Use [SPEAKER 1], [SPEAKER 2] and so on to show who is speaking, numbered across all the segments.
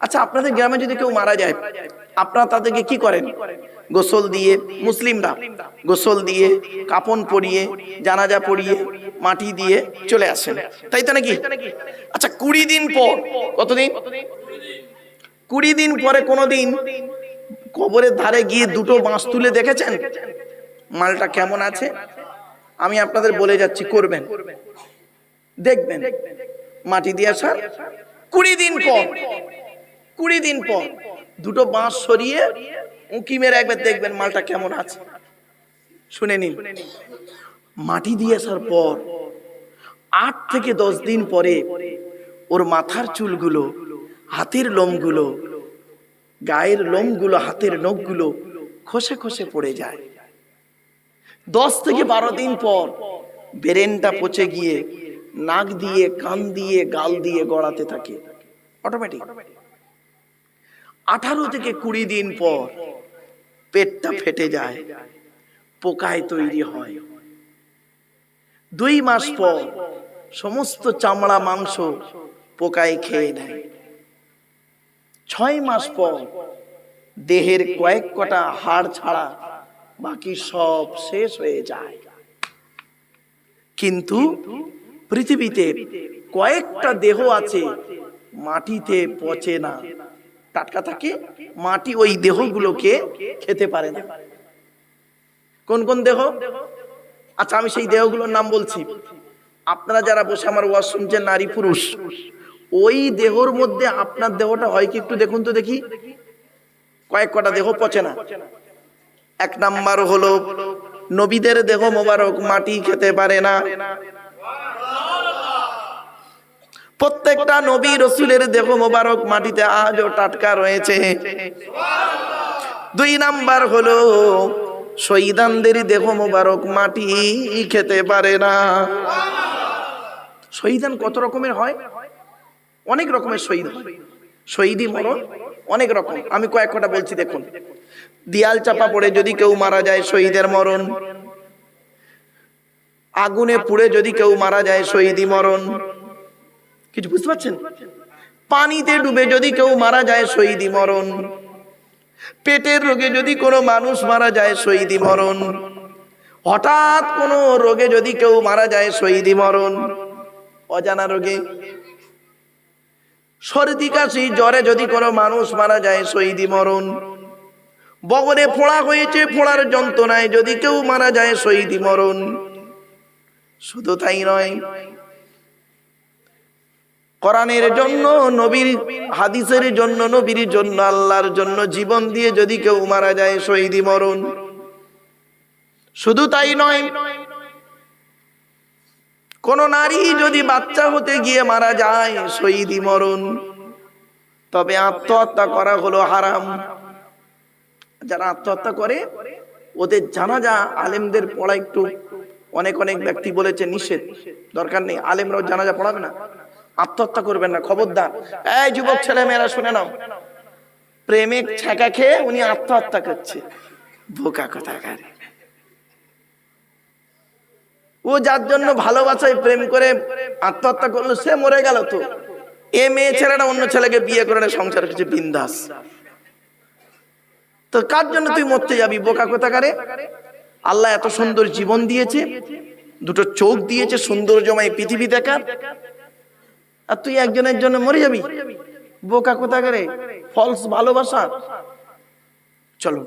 [SPEAKER 1] আচ্ছা আপনাদের গ্রামে যদি কেউ মারা যায়, আপনারা তাদেরকে কি করেন? গোসল দিয়ে মুসলিমরা গোসল দিয়ে কাপন পরিয়ে, জানাজা পরিয়ে, মাটি দিয়ে চলে আসেন। তাই তো নাকি? আচ্ছা কুড়ি দিন পর, কতদিন? কুড়ি দিন পরে কোনোদিন কবরের ধারে গিয়ে দুটো বাঁশ তুলে দেখেছেন? মালটা কেমন আছে? আমি আপনাদের বলে যাচ্ছি, করবেন। দেখবেন। মাটি দিয়ে আসার কুড়ি দিন পর। কুড়ি দিন পর দুটো বাঁশ সরিয়ে উঁকি মেরে একবার দেখবেন মালটা কেমন আছে। শুনে নিন। মাটি দিয়ে আসার পর আট থেকে দশ দিন পরে ওর মাথার চুলগুলো, হাতের লোমগুলো, গায়ের লোমগুলো, হাতের নখগুলো খসে খসে পড়ে যায়। দশ থেকে বারো দিন পর ব্রেনটা পচে গিয়ে নাক দিয়ে, কান দিয়ে, গাল দিয়ে গড়াতে থাকে। অটোমেটিক আঠারো থেকে কুড়ি দিন পর পেটটা ফেটে যায় পোকায় তৈরি হয়। দুই মাস পর সমস্ত চামড়া মাংস পোকায় খেয়ে নেয়। ছয় মাস পর দেহের কয়েক কটা হাড় ছাড়া বাকি সব শেষ হয়ে যায়। কিন্তু পৃথিবীতে কয়েকটা দেহ আছে মাটিতে পচে না। টাটকা থাকে, মাটি ওই দেহগুলোকে খেতে পারে না। কোন কোন দেহ? আচ্ছা আমি সেই দেহগুলোর নাম বলছি। আপনারা যারা বসে আমার ওয়াজ শুনছেন, নারী পুরুষ, ওই দেহর মধ্যে আপনার দেহটা হয় কি একটু দেখুন তো দেখি। কয়েক কটা দেহ পচে না। এক নাম্বার হলো, নবীদের দেহ মোবারক, মাটি খেতে পারে না। প্রত্যেকটা নবী রসুলের দেহ মোবারক মাটিতে আজও টাটকা রয়েছে। দুই নাম্বার হলো শহীদানদের দেহ মোবারক মাটি খেতে পারে না। শহীদান কত রকমের হয়? অনেক রকমের শহীদ শহীদি মরণ, অনেক রকম। আমি কয়েক কটা বলছি, দেখুন। দিয়াল চাপা পড়ে যদি কেউ মারা যায়, শহীদের মরণ। আগুনে পুড়ে যদি কেউ মারা যায় শহীদি মরণ। কিছু বুঝতে পারছেন? পানিতে ডুবে যদি কেউ মারা যায় শহীদি মরণ। পেটের রোগে যদি কোনো মানুষ মারা যায় শহীদি মরণ। হঠাৎ কোনো রোগে যদি কেউ মারা যায় শহীদি মরণ। অজানা রোগে। সর্দি, কাশি, জ্বরে যদি কোনো মানুষ মারা যায় শহীদি মরণ। বগরে ফোড়া হয়েছে, ফোড়ার যন্ত্রণায় যদি কেউ মারা যায় শহীদি মরণ। শুধু তাই নয় কোরআনের জন্য, নবীর হাদিসের জন্য, নবীর জন্য, আল্লাহর জন্য জীবন দিয়ে যদি কেউ মারা যায়, শহীদি মরণ। শুধু তাই নয়, কোন নারী যদি বাচ্চা হতে গিয়ে মারা যায়, শহীদি মরণ। তবে আত্মহত্যা করা হলো হারাম। যারা আত্মহত্যা করে, ওদের জানাজা আলেমদের পড়া একটু, অনেক অনেক ব্যক্তি বলেছে নিষেধ। দরকার নেই, আলেমরাও জানাজা পড়াবে না। আত্মহত্যা করবেন না, খবরদার। এই যুবক ছেলে মেয়েরা শুনে নাও। প্রেমিক ছ্যাঁকা খেয়ে উনি আত্মহত্যা করছে। বোকা কথা কারে ও যার জন্য ভালোবাসায় প্রেম করে আত্মহত্যা করল, সে মরে গেল তো। এ মেয়ে ছেলেটা অন্য ছেলেকে বিয়ে করে না সংসার কিছু বিন্দাস। তো কার জন্য তুই মরতে যাবি, বোকা কোথাকারে? আল্লাহ এত সুন্দর জীবন দিয়েছে, দুটো চোখ দিয়েছে, সৌন্দর্যময় পৃথিবী দেখার। আর তুই একজনের জন্য মরে যাবি? বোকা কোথা করে ফলস ভালোবাসা। চলো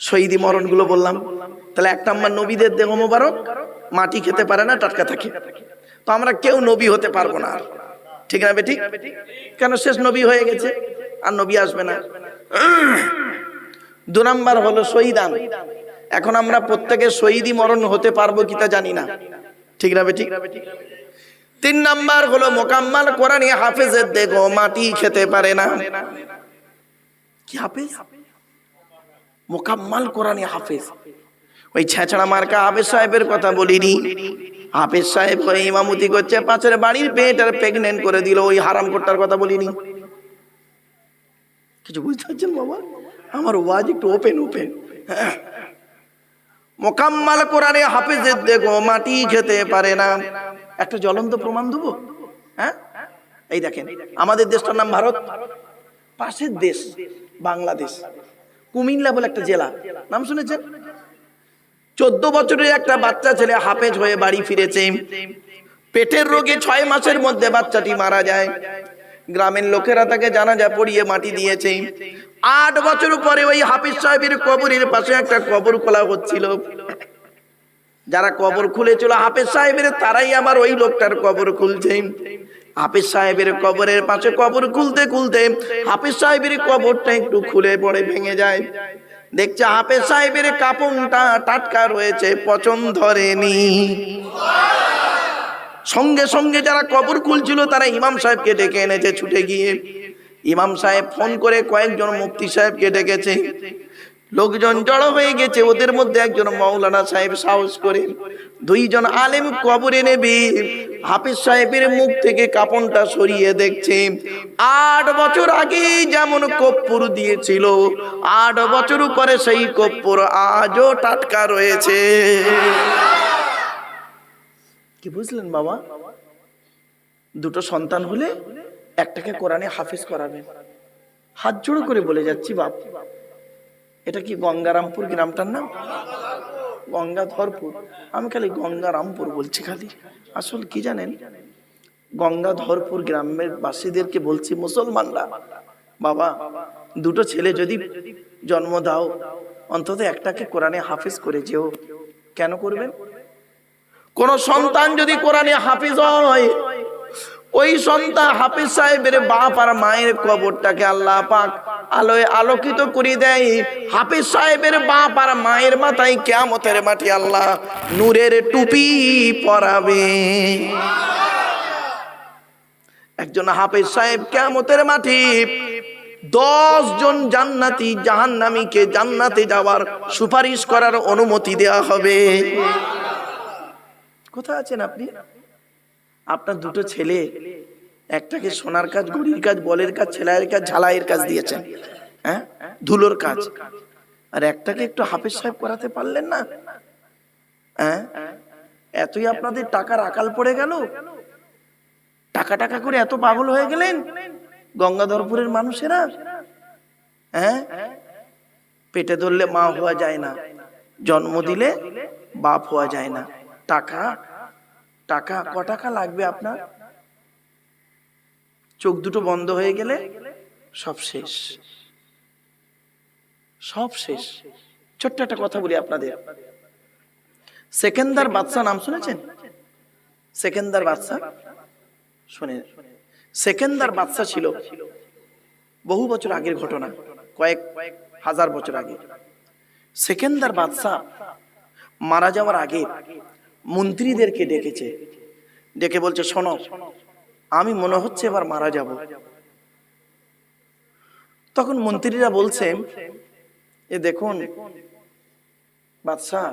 [SPEAKER 1] শহীদি মরণগুলো বললাম। তাহলে এক নাম্বার, নবীদের দেহ মোবারক, মাটি খেতে পারে না, টাটকা থাকে। তো আমরা কেউ নবী হতে পারব না ঠিক না বেঠিক? কেন শেষ নবী হয়ে গেছে? আর নবী আসবে না। দু নাম্বার হলো শহীদান। এখন আমরা প্রত্যেকে শহীদি মরণ হতে পারব কি তা জানি না। ঠিক না বেঠিক? তিন নাম্বার হলো মোকাম্মাল কোরআনী হাফেজের দেখো, মাটি খেতে পারে না। কি হাফেজ? মোকাম্মাল কোরআনী হাফেজ। ওই ছেঁচড়া মার্কা হাফেজ সাহেবের কথা বলিনি। হাফেজ সাহেব ওই ইমামতি করছে, পাশের বাড়ির পেট প্রেগনেন্ট করে দিল, ওই হারাম কোটটার কথা বলিনি। কিছু বুঝতে পারছেন বাবা? আমার ওয়াজ একটু ওপেন ওপেন মোকাম্মাল কোরআনে হাফেজের দেখো, মাটি খেতে পারে না। একটা জ্বলন্ত প্রমাণ দেবো? হ্যাঁ? এই দেখেন, আমাদের দেশটার নাম ভারত, পাশের দেশ বাংলাদেশ, কুমিল্লা বলে একটা জেলা। নাম শুনেছেন? চোদ্দ বছরের একটা বাচ্চা ছেলে হাফেজ হয়ে বাড়ি ফিরেছে। পেটের রোগে ছয় মাসের মধ্যে বাচ্চাটি মারা যায়। গ্রামের লোকেরা তাকে জানাজা পড়িয়ে মাটি দিয়েছে। আট বছর পরে ওই হাফিজ সাহেবের কবরের পাশে একটা কবর খোলা হচ্ছিল। যারা কবর খুলেছিল হাফেজ সাহেবের, তারাই আমার ওই লোকটার কবর খুলছে। হাফিজ সাহেবের কবরের পাশে কবর খুলতে খুলতে হাফিজ সাহেবের কবরটা একটু খুলে পড়ে, ভেঙে যায়। দেখছে হাফেজ সাহেবের কাপড়টা টাটকা রয়েছে, পচন ধরেনি। সঙ্গে সঙ্গে যারা কবর খুলছিল, তারা ইমাম সাহেবকে ডেকে এনেছে ছুটে গিয়ে। ইমাম সাহেব ফোন করে কয়েকজন মুফতি সাহেবকে ডেকেছে। লোকজন জড়ো হয়ে গেছে। ওদের মধ্যে একজন মৌলানা সাহেব সাহস করে, দুইজন আলেম কবরে নেবে। হাফিজ সাহেবের মুখ থেকে কাপনটা সরিয়ে দেখছে। আট বছর আগে যেমন কপ্পুর দিয়েছিল, আট বছর পরে সেই কপ্পুর আজও টাটকা রয়েছে। কি বুঝলেন বাবা? দুটো সন্তান হলে একটাকে কোরআনে হাফিজ করাবেন হাত জোড়ো করে বলে যাচ্ছি বাপ। এটা কি গঙ্গারামপুর গ্রামটার নাম? গঙ্গাধরপুর। আমি খালি গঙ্গারামপুর বলছি খালি। আসল কি জানেন? গঙ্গাধরপুর গ্রামের বাসীদেরকে বলছি, মুসলমানরা, বাবা, দুটো ছেলে যদি জন্ম দাও, অন্তত একটাকে কোরআনে হাফিজ করে যেও। কেন করবেন? কোন সন্তান যদি কোরআনে হাফিজ হয় ওই সন্তান হাফিজ সাহেবের বাপ আর মায়ের কবরটাকে আল্লাহ পাক আলোয় আলোকিত করে দেয়। হাফিজ সাহেবের বাপ আর মায়ের মাথায় কেয়ামতের মাটি আল্লাহ নূরের টুপি পরাবে। একজন হাফিজ সাহেব কেয়ামতের মাটি দশ জন জান্নাতি জাহান্নামীকে জান্নাতে যাওয়ার সুপারিশ করার অনুমতি দেওয়া হবে। কোথায় আছেন আপনি? আপনার দুটো ছেলে একটাকে সোনার কাজ গুড়ির কাজ বলের কাজ ছেলাইয়ের কাজ ঝালাইয়ের কাজ দিয়েছেন। হ্যাঁ? ধুলোর কাজ। আর একটাকে একটু হাফিজ সাহেব করাতে পারলেন না? হ্যাঁ? এতই আপনাদের টাকার আকাল পড়ে গেল? টাকা টাকা করে এত পাগল হয়ে গেলেন? গঙ্গাধরপুরের মানুষেরা? হ্যাঁ? পেটে ধরলে মা হওয়া যায় না। জন্ম দিলে বাপ হওয়া যায় না। টাকা টাকা, ক টাকা লাগবে আপনার? চোখ দুটো বন্ধ হয়ে গেলে সব শেষ। সব শেষ। ছোট্ট একটা কথা বলি আপনাদের। সেকেন্দার বাদশা নাম শুনেছেন? সেকেন্দার বাদশা শুনে সেকেন্দার বাদশা ছিল বহু বছর আগের ঘটনা, কয়েক হাজার বছর আগে। সেকেন্দার বাদশা মারা যাওয়ার আগে মন্ত্রীদেরকে ডেকেছে। ডেকে বলছে, শোনো, আমি মনে হচ্ছে এবার মারা যাব। তখন মন্ত্রীরা বলছে, এ দেখুন, বাদশাহ,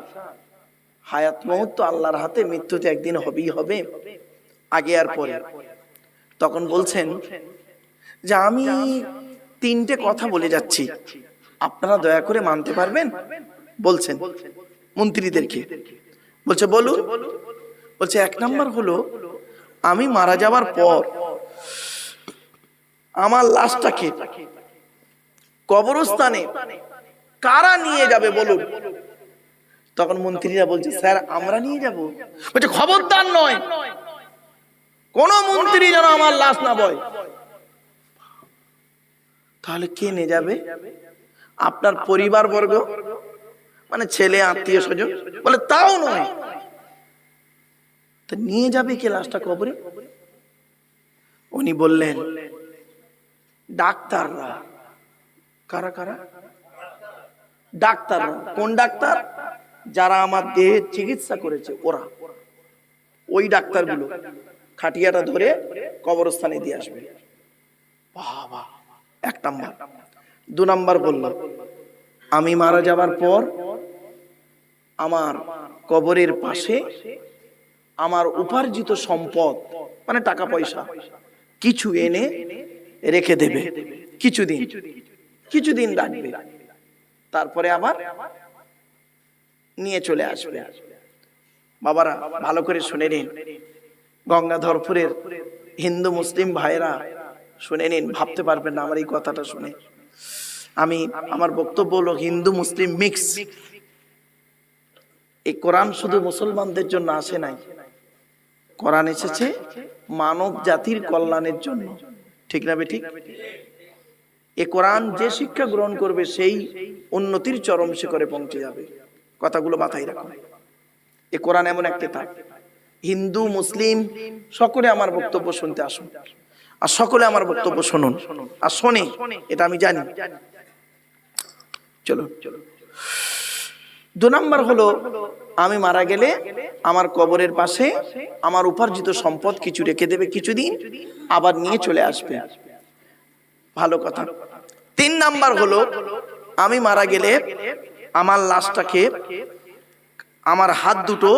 [SPEAKER 1] হায়াত মহৎ তো আল্লাহর হাতে মৃত্যুতে একদিন হবেই হবে, আগে আর পরে। তখন বলছেন, যে আমি তিনটে কথা বলে যাচ্ছি। আপনারা দয়া করে মানতে পারবেন? বলছেন মন্ত্রীদেরকে। বলছে বলুন বলছে, এক নাম্বার হলো, আমি মারা যাওয়ার পর আমার লাশটাকে কবরস্থানে কারা নিয়ে যাবে বলুন তখন মন্ত্রীরা বলছে, স্যার, আমরা নিয়ে যাব। বলছে, খবরদার নয়। কোন মন্ত্রী যেন আমার লাশ না বয়। তাহলে কে নিয়ে যাবে? আপনার পরিবার বর্গ মানে ছেলে, আত্মীয় স্বজন? বলে, তাও নয়। তা নিয়ে যাবে কে লাশটা কবরে? উনি বললেন, ডাক্তাররা। কারা কারা? ডাক্তাররা। কোন ডাক্তার? যারা আমার দেহের চিকিৎসা করেছে, ওরা। ওই ডাক্তারগুলো খাটিয়াটা ধরে কবরস্থানে দিয়ে আসবে। এক নাম্বার। দু নাম্বার বলল, আমি মারা যাবার পর আমার কবরের পাশে আমার উপার্জিত সম্পদ মানে টাকা পয়সা, কিছু এনে রেখে দেবে। কিছুদিন কিছুদিন রাখবে তারপরে আবার নিয়ে চলে আসবে। বাবারা, ভালো করে শুনে নিন। গঙ্গাধরপুরের হিন্দু মুসলিম ভাইরা শুনে নিন, ভাবতে পারবেন না আমার এই কথাটা শুনে। আমি, আমার বক্তব্য হলো হিন্দু মুসলিম মিক্স। এই কোরআন শুধু মুসলমানদের জন্য আসে নাই। কোরআন এসেছে মানব জাতির কল্যাণের জন্য। ঠিক না ঠিক এ কোরআন যে শিক্ষা গ্রহণ করবে সেই উন্নতির চরম শিখরে পৌঁছে যাবে। কথাগুলো মাথায় রাখুন এ কোরআন এমন একটা থাক হিন্দু, মুসলিম, সকলে আমার বক্তব্য শুনতে আসুন। আর সকলে আমার বক্তব্য শুনুন। আর শোনে, এটা আমি জানি। চলো চলো দু নম্বর হলো, আমি মারা গেলে আমার কবরের পাশে আমার উপার্জিত সম্পদ কিছু রেখে দেবে, কিছুদিন আবার নিয়ে চলে আসবে। ভালো কথা। তিন নাম্বার হলো, আমি মারা গেলে আমার লাশটাকে আমার হাত দুটো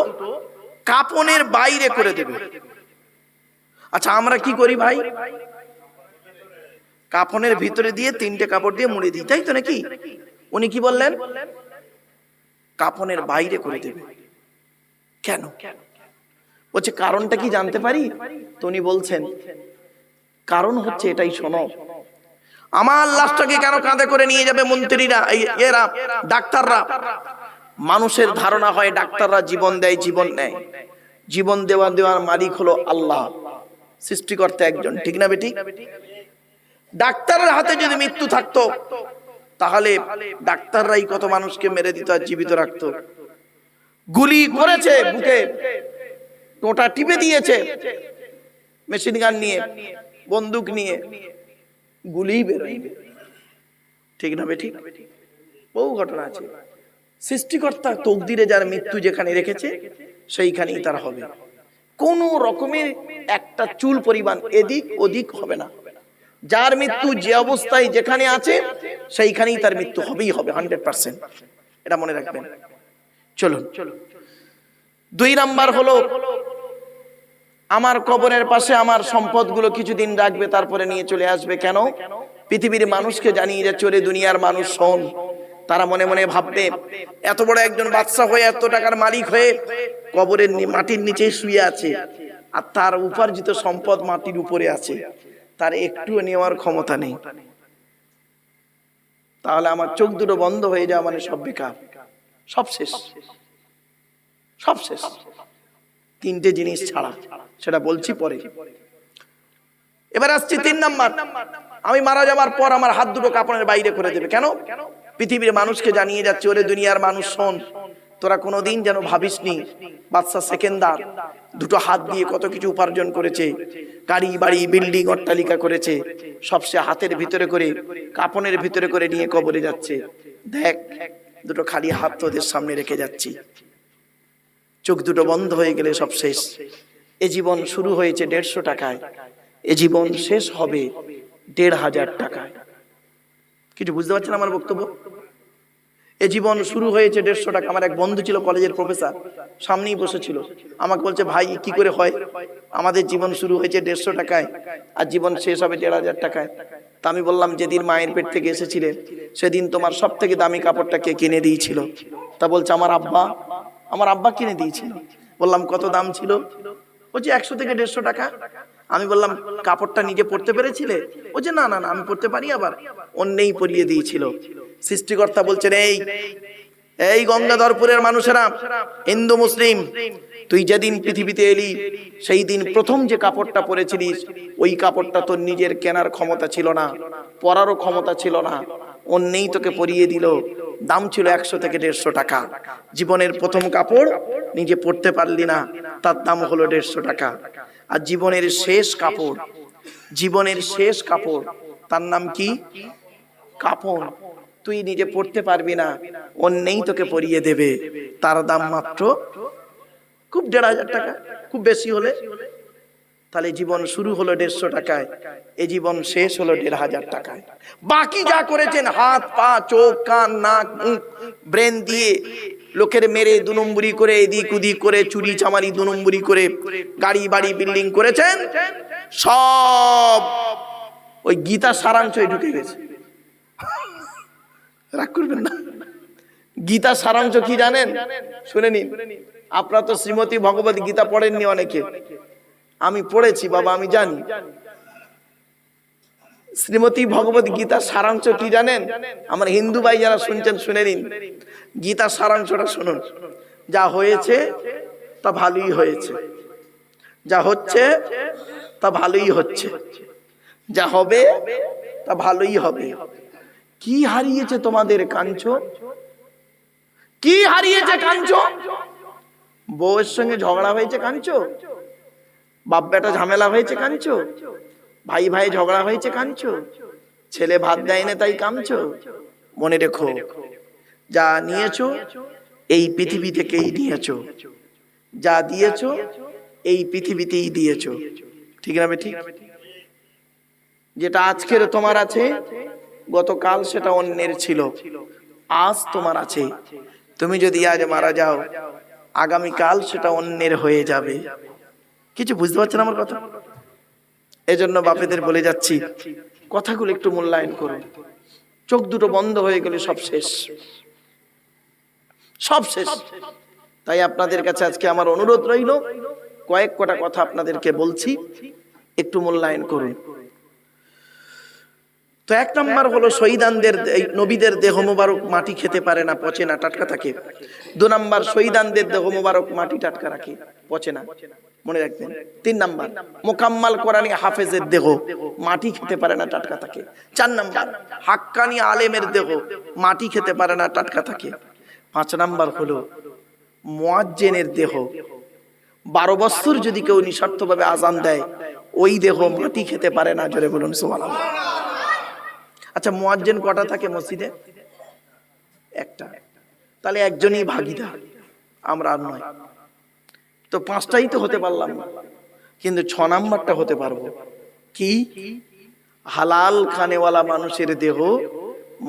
[SPEAKER 1] কাপনের বাইরে করে দেবে। আচ্ছা আমরা কি করি ভাই? কাফনের ভিতরে দিয়ে তিনটে কাপড় দিয়ে মুড়ে দিই, তাই তো নাকি? উনি কি বললেন? কাফনের বাইরে করে দেবে। কেন? বলছে কারণটা কি জানতে পারি? তনি বলছেন কারণ হচ্ছে এটাই শোনো। আমার লাশটাকে কেন কাঁধে করে নিয়ে যাবে মন্ত্রীরা? এরা ডাক্তাররা। মানুষের ধারণা হয় ডাক্তাররা জীবন দেয় জীবন নেয়। জীবন দেওয়া দেওয়ার মালিক হলো আল্লাহ। সৃষ্টিকর্তা একজন ঠিক না বেটি? ডাক্তারের হাতে যদি মৃত্যু থাকতো তাহলে ডাক্তাররাই কত মানুষকে মেরে দিত আর জীবিত রাখতো। গুলি করেছে বুকে, টোটা টিপে দিয়েছে মেশিন গান নিয়ে, বন্দুক নিয়ে, গুলি বেরোয়নি ঠিক না বেঠিক বহু ঘটনা আছে। সৃষ্টিকর্তা তকদিরে যার মৃত্যু যেখানে রেখেছে, সেইখানেই তার হবে। কোন রকমের একটা চুল পরিমাণ এদিক ওদিক হবে না। যার মৃত্যু যে অবস্থায় যেখানে আছে সেইখানেই তার মৃত্যু হবেই হবে হান্ড্রেড পার্সেন্ট এটা মনে রাখবেন। চলুন। দুই নাম্বার হলো আমার কবরের পাশে আমার সম্পদগুলো কিছুদিন রাখবে তারপরে নিয়ে চলে আসবে কেন? পৃথিবীর মানুষকে জানিয়ে যে চলে দুনিয়ার মানুষ শোন তারা মনে মনে ভাববে এত বড় একজন বাদশা হয়ে এত টাকার মালিক হয়ে কবরের মাটির নিচে শুয়ে আছে আর তার উপার্জিত সম্পদ মাটির উপরে আছে। তার একটুও নেওয়ার ক্ষমতা নেই। তাহলে আমার চোখ দুটো বন্ধ হয়ে যাওয়া মানে সব বেকার। সব শেষ। সব শেষ। তিনটে জিনিস ছাড়া। সেটা বলছি পরে। এবার আসছি তিন নাম্বার। আমি মারা যাবার পর আমার হাত দুটো কাপড়ের বাইরে করে দেবে। কেন? পৃথিবীর মানুষকে জানিয়ে যাচ্ছে, ওরে দুনিয়ার মানুষ শোন। তোরা কোনোদিন যেন ভাবিসনি বাদশা সেকেন্দার, দুটো হাত দিয়ে কত কিছু উপার্জন করেছে, গাড়ি, বাড়ি, বিল্ডিং, অট্টালিকা করেছে, সব সে হাতের ভিতরে করে, কাপনের ভিতরে করে নিয়ে কবরে যাচ্ছে। দেখ, দুটো খালি হাত তোদের সামনে রেখে যাচ্ছি। চোখ দুটো বন্ধ হয়ে গেলে সব শেষ। এ জীবন শুরু হয়েছে দেড়শো টাকায়। এ জীবন শেষ হবে দেড় হাজার টাকায়। কিছু বুঝতে পারছেন আমার বক্তব্য? এ জীবন শুরু হয়েছে দেড়শো টাকা। আমার এক বন্ধু ছিল কলেজের প্রফেসর, সামনেই বসেছিল। আমাকে বলছে, ভাই, কি করে হয়? আমাদের জীবন শুরু হয়েছে দেড়শো টাকায়, আর জীবন শেষ হবে দেড় হাজার টাকায়। তা আমি বললাম, যেদিন মায়ের পেট থেকে এসেছিলে, সেদিন তোমার সব থেকে দামি কাপড়টা কে কিনে দিয়েছিল? তা বলছে, আমার আব্বা আমার আব্বা কিনে দিয়েছিল। বললাম, কত দাম ছিল? বলছে, একশো থেকে দেড়শো টাকা। আমি বললাম, কাপড়টা নিজে পরতে পেরেছিলে? ও যে না না না, আমি পরতে পারি আবার। অন্যেই পরিয়ে দিয়েছিল। সৃষ্টিকর্তা বলছেন, এই এই গঙ্গাধরপুরের মানুষেরা, হিন্দু, মুসলিম, তুই যেদিন পৃথিবীতে এলি, সেই দিন প্রথম যে কাপড়টা পরেছিলিস, ওই কাপড়টা তোর নিজের কেনার ক্ষমতা ছিল না, পরারও ক্ষমতা ছিল না। অন্যেই তোকে পরিয়ে দিল। দাম ছিল একশো থেকে দেড়শো টাকা। জীবনের প্রথম কাপড় নিজে পরতে পারলি না, তার দাম হলো দেড়শো টাকা। আর জীবনের শেষ কাপড়, জীবনের শেষ কাপড়, তার নাম কি? কাপড় তুই নিজে পড়তে পারবি না। অন্যেই তোকে পরিয়ে দেবে। তার দাম মাত্র খুব দেড় হাজার টাকা, খুব বেশি হলে। তাহলে জীবন শুরু হলো দেড়শো টাকায়। এ জীবন শেষ হলো দেড় হাজার টাকায়। বাকি যা করেছেন, হাত, পা, চোখ, কান, নাক, মুখ, ব্রেন দিয়ে লোকের মেরে দু নম্বরি করে, এদিক উদিক করে, চুরি চামারি দু নম্বরি করে, গাড়ি, বাড়ি, বিল্ডিং করেছেন, সব ওই গীতা সারাংশই ঢুকে গেছে। রাগ করবেন না। গীতা সারাংশ কি জানেন? শুনে নিন। আপনারা তো শ্রীমতী ভগবত গীতা পড়েননি অনেকে। আমি পড়েছি, বাবা, আমি জানি। শ্রীমতী ভগবত গীতার সারাংশ কি জানেন? আমার হিন্দু ভাই যারা শুনছেন, শুনে নিন। গীতার সারাংশটা শুনুন। যা হয়েছে, তা ভালোই হয়েছে। যা হচ্ছে, তা ভালোই হচ্ছে। যা হবে, তা ভালোই হবে। কি হারিয়েছে তোমাদের কাঞ্চ? কি হারিয়েছে কাঞ্চ? বউয়ের সঙ্গে ঝগড়া হয়েছে কাঞ্চ? বাপ বেটা ঝামেলা হয়েছে কাঞ্চ? ভাই ভাই ঝগড়া হয়েছে কাঞ্চ? ছেলে ভাত দেয় না তাই কামছ মনে রেখো, যা নিয়েছো এই পৃথিবী থেকেই নিয়েছো। যা দিয়েছ এই পৃথিবীতেই দিয়েছ। ঠিক না ঠিক যেটা আজকের তোমার আছে গতকাল সেটা অন্যের ছিল। আজ তোমার আছে। তুমি যদি আজ মারা যাও, আগামীকাল সেটা অন্যের হয়ে যাবে। কিছু বুঝতে পারছেন আমার কথা? এজন্য বাপেদের বলে যাচ্ছি, কথাগুলো একটু মূল্যায়ন করুন। চোখ দুটো বন্ধ হয়ে গেলে সব শেষ। সব শেষ। তাই আপনাদের কাছে আজকে আমার অনুরোধ রইল, কয়েক কটা কথা আপনাদেরকে বলছি, একটু মূল্যায়ন করুন। তো এক নম্বর হলো শহীদানদের নবীদের দেহ মোবারক মাটি খেতে পারে না, পচে না, টাটকা থাকে। দু নম্বর, শহীদানদের দেহ মোবারক মাটি টাটকা রাখে, পচে না। মনে রাখবেন? তিন নাম্বার, মোকাম্মাল কোরআনী হাফেজের দেহ মাটি খেতে পারে না, টাটকা থাকে। চার নাম্বার, হাক্কানি আলেমের দেহ মাটি খেতে পারে না, টাটকা থাকে। পাঁচ নাম্বার হলো মোয়াজ্জেনের দেহ। বারো বছর যদি কেউ নিঃস্বার্থভাবে আজান দেয়, ওই দেহ মাটি খেতে পারে না, জোরে বলুন, সুবহানাল্লাহ। আচ্ছা মোয়াজ্জেন কটা থাকে মসজিদে? একটা। তাহলে একজনই ভাগিদার, আমরা আর নয়। তো পাঁচটাই তো হতে পারলাম কিন্তু ছ নাম্বারটা হতে পারব। কি? হালাল খানেওয়ালা মানুষের দেহ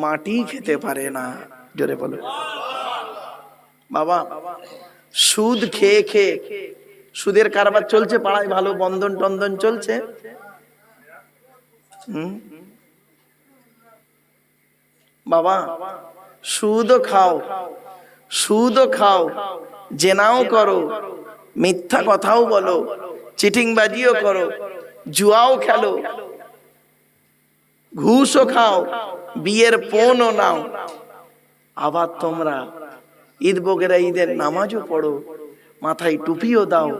[SPEAKER 1] মাটি খেতে পারে না। জোরে বলো। বাবা, সুদ খেয়ে খেয়ে, সুদের কারবার চলছে পাড়ায়, ভালো বন্ধন টন্দন চলছে? হুম? বাবা, সুদও খাও সুদও খাও, জেনাও করো, মিথ্যা কথাও বলো, চিটিংবাজিও করো, জুয়াও খেলো, ঘুষও খাও, বিয়ের পণও নাও। আবার তোমরা ঈদ বগেরা, ঈদের নামাজও পড়ো, মাথায় টুপিও দাও,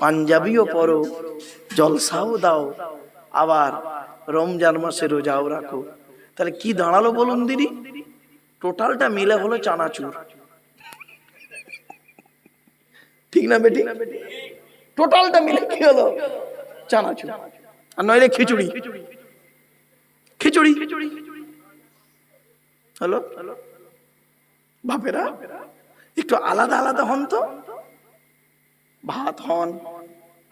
[SPEAKER 1] পাঞ্জাবিও পরো, জলসাও দাও, আবার রমজান মাসে রোজাও রাখো। তাহলে কি দাঁড়াল বলুন দিদি? টোটালটা মিলে হলো চানাচুর। ঠিক না বেটি? টোটালটা মিলে কি হলো? চানাচুর। আর নইলে খিচুড়ি। খিচুড়ি। হ্যালো বাপেরা, একটু আলাদা আলাদা হন তো। ভাত হন,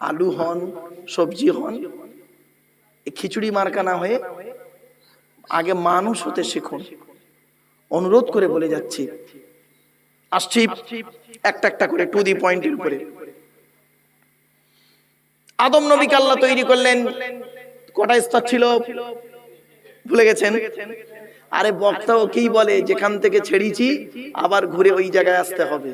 [SPEAKER 1] আলু হন, সবজি হন। খিচুড়ি মার্কা না হয়ে আগে মানুষ হতে শিখুন। অনুরোধ করে বলে যাচ্ছি। আসছি একটা একটা করে টু দি পয়েন্টের উপরে। আদম নবীকে আল্লাহ তৈরি করলেন। কটা স্তর ছিল? ভুলে গেছেন? আরে বক্তা ও কি বলে? যেখান থেকে ছেড়েছি, আবার ঘুরে ওই জায়গায় আসতে হবে।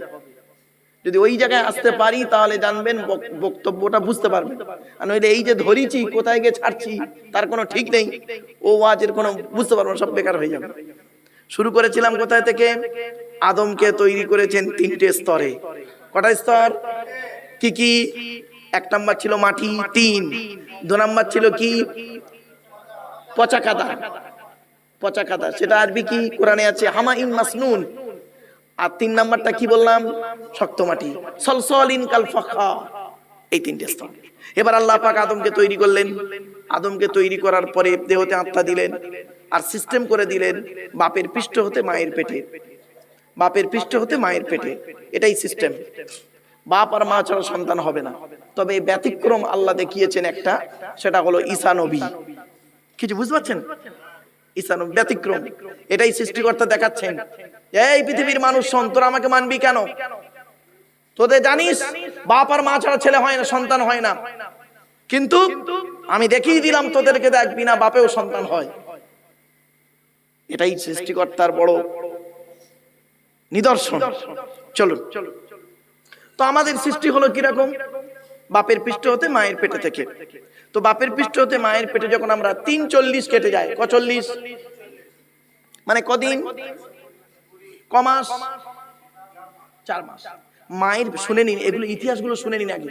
[SPEAKER 1] যদি ওই জায়গায় আসতে পারি, তাহলে জানবেন বক- বক্তব্যটা বুঝতে পারবেন। আর নইলে এই যে ধরিছি, কোথায় গিয়ে ছাড়ছি, তার কোনো ঠিক নেই। ও ওয়াজের কোনো বুঝতে পারব সব বেকার হয়ে যাবে। শুরু করেছিলাম কোথায় থেকে? আদমকে তৈরি করেছেন তিনটে স্তরে। কটা স্তর? কি কি? এক নাম্বার ছিল মাটি তিন দু নাম্বার ছিল কি? পচা কাদা। পচা কাদা। সেটা আরবি কি? কোরআনে আছে হামা ইন মাসনুন। আর তিন নাম্বারটা কি বললাম? শক্ত মাটি। সলসলিন এই তিনটে স্তর এবার আল্লাহ পাক আদমকে তৈরি করলেন। আদমকে তৈরি করার পরে দেহতে আত্মা দিলেন আর সিস্টেম করে দিলেন বাপের পৃষ্ঠ হতে মায়ের পেটে। বাপের পৃষ্ঠ হতে মায়ের পেটে। এটাই সিস্টেম বাপ আর মা ছাড়া সন্তান হবে না। তবে ব্যতিক্রম আল্লাহ দেখিয়েছেন একটা, সেটা হলো ঈসা নবী। কিছু বুঝতে পারছেন? ঈসা ব্যতিক্রম। এটাই সৃষ্টিকর্তা দেখাচ্ছেন। এই পৃথিবীর মানুষ শোন আমাকে মানবি কেন? তোদের জানিস, বাপ আর মা ছাড়া ছেলে হয় না, সন্তান হয় না। কিন্তু আমি দেখিয়ে দিলাম, তোদেরকে দেখ, বিনা বাপেও সন্তান হয়। এটাই সৃষ্টিকর্তার বড় নিদর্শন। চলুন। তো আমাদের সৃষ্টি হলো কীরকম? বাপের পৃষ্ঠ হতে মায়ের পেটে থেকে। তো বাপের পৃষ্ঠ হতে মায়ের পেটে যখন আমরা তিন চল্লিশ কেটে যায় কচল্লিশ মানে কদিন? কমাস চার মাস। মায়ের, শুনে নিন, এগুলো ইতিহাসগুলো শুনে নিন আগে।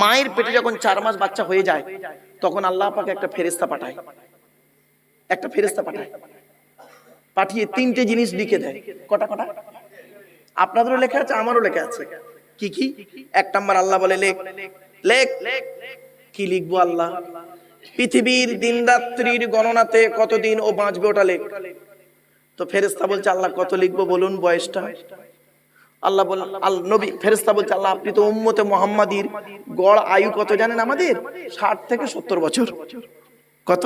[SPEAKER 1] মায়ের পেটে যখন চার মাস বাচ্চা হয়ে যায়, তখন আল্লাহ পাকে একটা ফেরেস্তা পাঠায়। একটা ফেরেস্তা পাঠায়। পাঠিয়ে তিনটে জিনিস লিখে দেয়। কটা কটা? আপনাদেরও লেখা আছে, আমারও লেখা আছে। কি কি? এক নম্বর আল্লাহ বলে, লেখ। লেখ। কি লিখব আল্লাহ? পৃথিবীর দিন রাত্রির গণনাতে কতদিন ও বাঁচবে ওটা লেখ। তো ফেরেস্তা বলছে, আল্লাহ কত লিখব বলুন বয়সটা? আল্লাহ বল আল নবী ফেরেস্তা বলছে, আল্লাহ, আপনি তো উম্মতে মোহাম্মদীর গড় আয়ু কত জানেন আমাদের? ষাট থেকে সত্তর বছর। কত?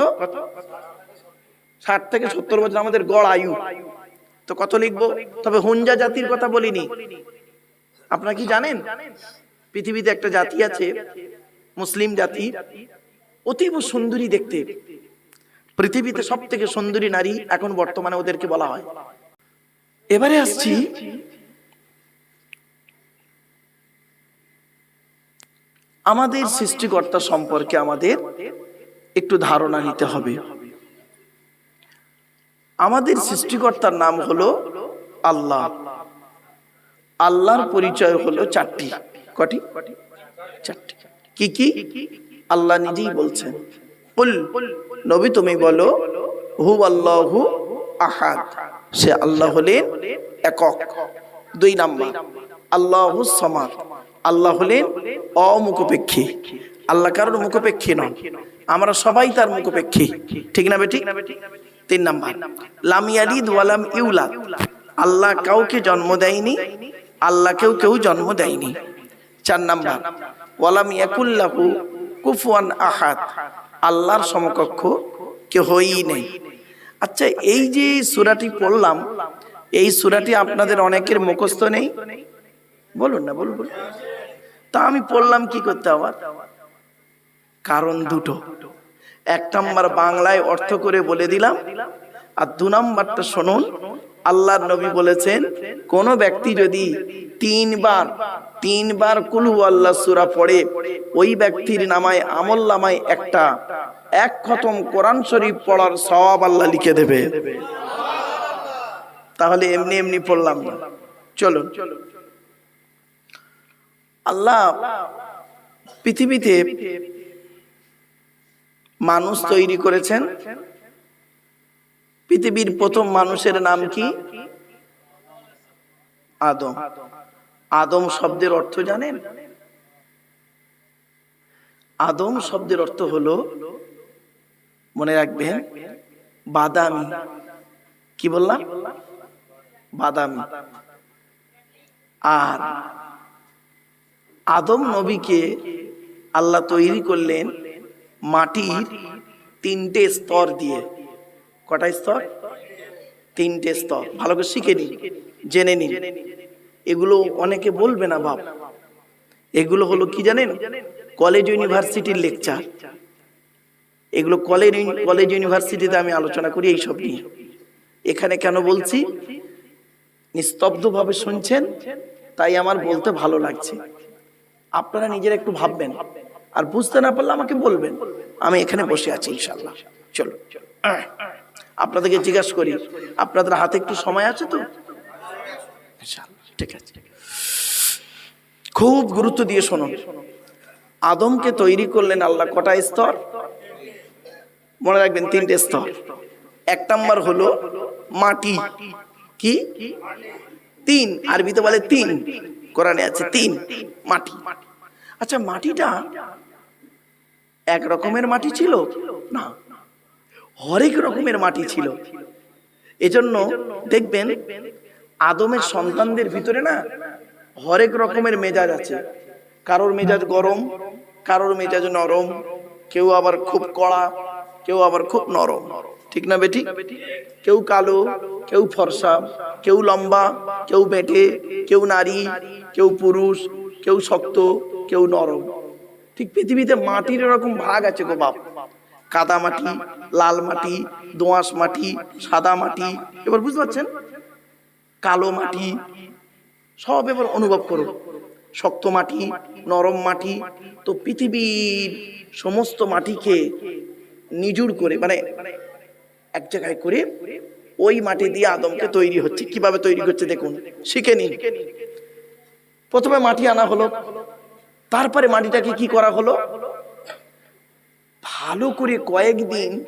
[SPEAKER 1] ষাট থেকে সত্তর বছর আমাদের গড় আয়ু। তো কত লিখব? তবে হুঞ্জা জাতির কথা বলিনি। আপনারা কি জানেন? পৃথিবীতে একটা জাতি আছে মুসলিম জাতি অতীব সুন্দরী দেখতে। পৃথিবীতে সব থেকে সুন্দরী নারী এখন বর্তমানে ওদেরকে বলা হয়। এবারে আসছি আমাদের সৃষ্টিকর্তা সম্পর্কে আমাদের একটু ধারণা নিতে হবে। আমাদের সৃষ্টিকর্তার নাম হলো আল্লাহ। আল্লাহর পরিচয় হলো চারটি। কটি? চারটি। কি কি? আল্লাহ নিজেই বলছেন। কুল, নবী তুমি বলো হু আল্লাহু আহাদ। সে আল্লাহ হলেন একক, দুই নাম্বার। আল্লাহু সমাদ। আল্লাহ হলেন অমুখপেক্ষী। আল্লাহ কারোর মুখপেক্ষী নন। আমরা সবাই তার মুখপেক্ষী। ঠিক না বেটি তিন নাম্বার। লাম ইয়ালিদ ওয়ালাম ইউলাদ। আল্লাহ কাউকে জন্ম দেয়নি, আল্লাহকেও কেউ জন্ম দেয়নি। চার নাম্বার। ওয়ালাম ইয়াকুল্লাহু কুফুয়ান আহাদ। আল্লাহর সমকক্ষ কেহই নেই। আচ্ছা এই যে সূরাটি পড়লাম, এই সূরাটি আপনাদের অনেকের মুখস্থ নেই? বলুন না, বলুন বলুন। তা আমি পড়লাম কি করতে আবার? কারণ দুটো। এক নম্বর বাংলায় অর্থ করে বলে দিলাম, আর দু নম্বরটা শুনুন, আল্লাহর নবী বলেছেন, কোন ব্যক্তি যদি তিনবার তিনবার কুলু আল্লাহ সুরা পড়ে, ওই ব্যক্তির নামায়, আমল নামায় একটা, এক খতম কোরআন শরীফ পড়ার সওয়াব আল্লাহ লিখে দেবে। তাহলে এমনি এমনি পড়লাম না। চলুন। আল্লাহ পৃথিবীতে মানুষ তৈরি করেছেন। পৃথিবীর প্রথম মানুষের নাম কি? আদম। আদম শব্দের অর্থ জানেন? আদম শব্দের অর্থ হলো, মনে রাখবেন, বাদামি। কি বললাম? বাদামি। আর আদম নবীকে আল্লাহ তৈরি করলেন মাটির তিনটে স্তর দিয়ে। কটা স্তর? তিনটে স্তর। ভালো করে শিখে নিন, জেনে নিন। এগুলো অনেকে বলবে না বাপ। এগুলো হলো কি জানেন? কলেজ ইউনিভার্সিটির লেকচার। এগুলো কলেজ কলেজ ইউনিভার্সিটিতে আমি আলোচনা করি এইসব নিয়ে। এখানে কেন বলছি? নিস্তব্ধভাবে শুনছেন তাই আমার বলতে ভালো লাগছে। আপনারা নিজেরা একটু ভাববেন। আর বুঝতে না পারলে আমাকে বলবেন। আমি এখানে বসে আছি ইনশাল্লাহ চলো। আপনাদেরকে জিজ্ঞাসা করি আপনাদের হাতে একটু সময় আছে তো? ইনশাআল্লাহ, ঠিক আছে। খুব গুরুত্ব দিয়ে শোনো। আদমকে তৈরি করলেন আল্লাহ কটা স্তর? মনে রাখবেন তিনটে স্তর। এক নম্বর হলো মাটি। কি? তিন। আরবিতে বলে তিন। কোরআনে আছে তিন। মাটি। আচ্ছা মাটিটা এক রকমের মাটি ছিল? না। হরেক রকমের মাটি ছিল। এজন্য দেখবেন আদমের সন্তানদের ভিতরে না হরেক রকমের মেজাজ আছে। কারোর মেজাজ গরম, কারোর মেজাজ নরম, কেউ আবার খুব কড়া, কেউ আবার খুব নরম। ঠিক না বেটি? কেউ কালো, কেউ ফর্সা, কেউ লম্বা, কেউ বেটে, কেউ নারী, কেউ পুরুষ, কেউ শক্ত, কেউ নরম। ঠিক পৃথিবীতে মাটির এরকম ভাগ আছে গো বাপ। কাদা মাটি, লাল মাটি, দোঁয়াশ মাটি, সাদা মাটি, এবার বুঝতে পারছেন? কালো মাটি সব এবার অনুভব করো শক্ত মাটি নরম মাটি তো পৃথিবীর সমস্ত মাটিকে নিজুর করে মানে এক জায়গায় করে ওই মাটি দিয়ে আদমকে তৈরি হচ্ছে। কীভাবে তৈরি করছে দেখুন। শিখে নিন। প্রথমে মাটি আনা হলো। তারপরে মাটিটাকে কি করা হলো? ভালো করে কয়েকদিন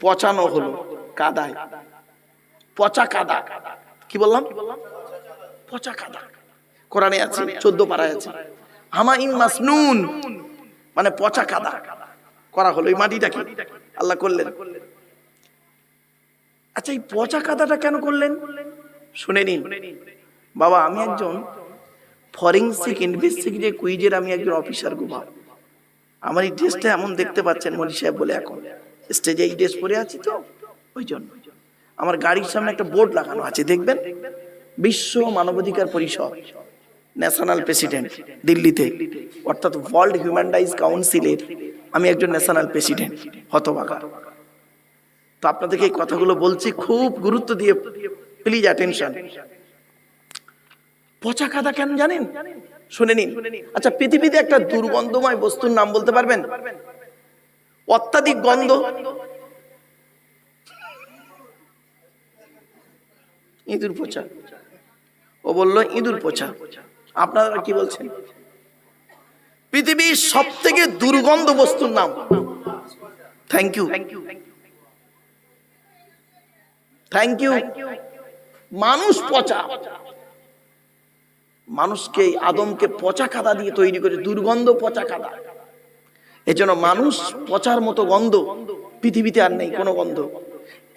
[SPEAKER 1] পচানো হলো কাদায়। পচা কাদা। কাদা। কি বললাম? পচা কাদা। কোরআনে আছে চোদ্দ পাড়ায় আছে। হামাইন মাসনুন। মানে পচা কাদা। করা হলো এই মাটিটাকে আল্লাহ করলেন। আচ্ছা এই পচা কাদাটা কেন করলেন? শুনে নিন। বাবা আমি একজন ফরেন্সিক ইনভেস্টিগেটিভ কুইজের আমি একজন অফিসার গোবা আমার এই ড্রেসটা এমন দেখতে পাচ্ছেন মনি সাহেব বলে এখন। স্টেজে এই ড্রেস পরে আছি তো? ওই জন্য। আমার গাড়ির সামনে একটা বোর্ড লাগানো আছে, দেখবেন? বিশ্ব মানবাধিকার পরিষদ ন্যাশনাল প্রেসিডেন্ট দিল্লিতে, অর্থাৎ ওয়ার্ল্ড হিউম্যান রাইটস কাউন্সিলের আমি একজন ন্যাশনাল প্রেসিডেন্ট হতবাগা তো আপনাদেরকে এই কথাগুলো বলছি, খুব গুরুত্ব দিয়ে প্লিজ অ্যাটেনশন পচা কাদা কেন জানেন? শুনে নিন। আচ্ছা পৃথিবীতে একটা দুর্গন্ধময় বস্তুর নাম বলতে পারবেন? অত্যাধিক গন্ধ। ইঁদুর পচা। ও বলল, ইঁদুর পচা। আপনারা কি বলছেন? পৃথিবীর সব থেকে দুর্গন্ধ বস্তুর নাম। থ্যাংক ইউ থ্যাংক ইউ মানুষ পচা। মানুষকে, আদমকে পচা কাদা দিয়ে তৈরি করে, দুর্গন্ধ পচা কাদা। এজন্য মানুষ পচার মতো গন্ধ পৃথিবীতে আর নেই, কোনো গন্ধ।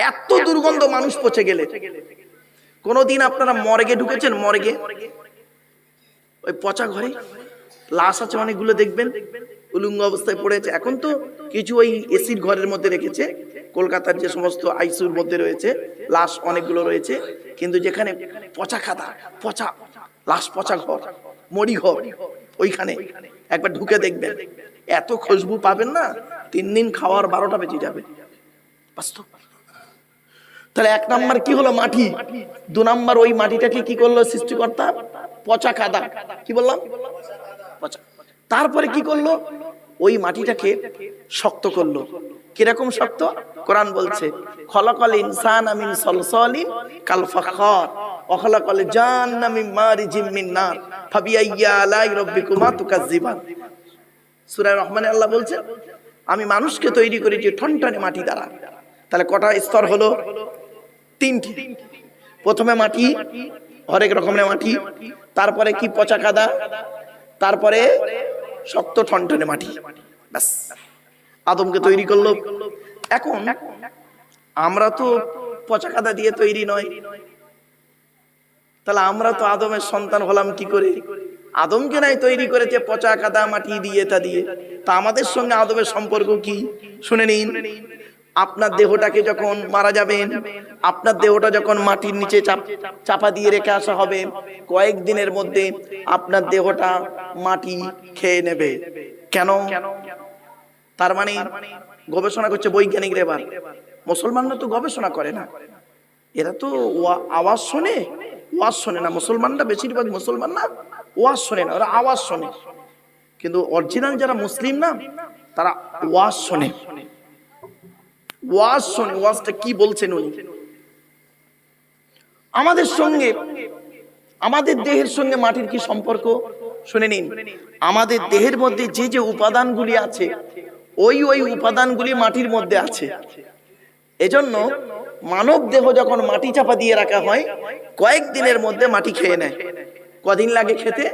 [SPEAKER 1] এত দুর্গন্ধ মানুষ পচে গেলে। কোনোদিন আপনারা মর্গে ঢুকেছেন? মর্গে? ওই পচা ঘরে? লাশ আছে অনেকগুলো দেখবেন? উলুঙ্গ অবস্থায় পড়েছে এখন তো কিছু ওই এসির ঘরের মধ্যে রেখেছে। কলকাতার যে সমস্ত আইসিউর মধ্যে রয়েছে, লাশ অনেকগুলো রয়েছে। কিন্তু যেখানে পচা খাতা, পচা, লাশ পচা ঘর, মরি ঘর, ওইখানে একবার ঢুকে দেখবেন। এত খুশবু পাবেন না, তিন দিন খাওয়ার বারোটা বেজে যাবে। বাস্তব। তাহলে এক নাম্বার কি হলো মাটি? দু নাম্বার ওই মাটিটাকে কি করল সৃষ্টিকর্তা? পচা কাদা কি বললাম? পচা। তারপরে কি করল? ওই মাটিটাকে শক্ত করল। কীরকম শক্ত? কোরআন বলছে, খলাকল ইনসান আমিন সলসলিন কাল ফাখর জান মিন মারিজিম মিন নার, ফাবিআইয়া আলাই রাব্বিকুমা তুকাজ্জিবান সূরা রহমানে আল্লাহ বলছে, আমি মানুষকে তৈরি করেছি ঠনঠনে মাটি দ্বারা। তাহলে কটা স্তর হলো? তিনটি। প্রথমে মাটি, হরেক রকমের মাটি, তারপরে কি পচা কাদা, তারপরে শক্ত ঠনঠনে মাটি। ব্যাস। আদমকে তৈরি করল। এখন আমরা তো পচা কাদা দিয়ে তৈরি নয়। তাহলে আমরা তো আদমের সন্তান হলাম কি করে? আদমকে নাই তৈরি করেছে পচা কাদা, মাটি দিয়ে তা দিয়ে। তা আমাদের সঙ্গে আদমের সম্পর্ক কি? শুনে নিন। আপনার দেহটাকে যখন মারা যাবেন, আপনার দেহটা যখন মাটির নিচে চাপ- দিয়ে রেখে আসা হবে কয়েকদিনের মধ্যে আপনার দেহটা মাটি খেয়ে নেবে। কেন? তার মানে গবেষণা করছে বৈজ্ঞানিক এবার। মুসলমানরা তো গবেষণা করে না। এরা তো ওয়া- আওয়াজ শোনে। ওয়াজ শোনে না। মুসলমানরা বেশিরভাগ মুসলমান না, ওয়াজ শোনে না। ওরা আওয়াজ শোনে। কিন্তু অরিজিনাল যারা মুসলিম না, তারা ওয়াজ শোনে। ওয়াজ শোনে, ওয়াজটা কি বলছেন উনি? আমাদের সঙ্গে, আমাদের দেহের সঙ্গে মাটির কি সম্পর্ক? শুনে নিন। আমাদের দেহের মধ্যে যে যে উপাদানগুলি আছে, ওই ওই উপাদানগুলি মাটির মধ্যে আছে। এজন্য মানব দেহ যখন মাটি চাপা দিয়ে রাখা হয় কয়েক দিনের মধ্যে মাটি খেয়ে নেয়। কদিন লাগে খেতে?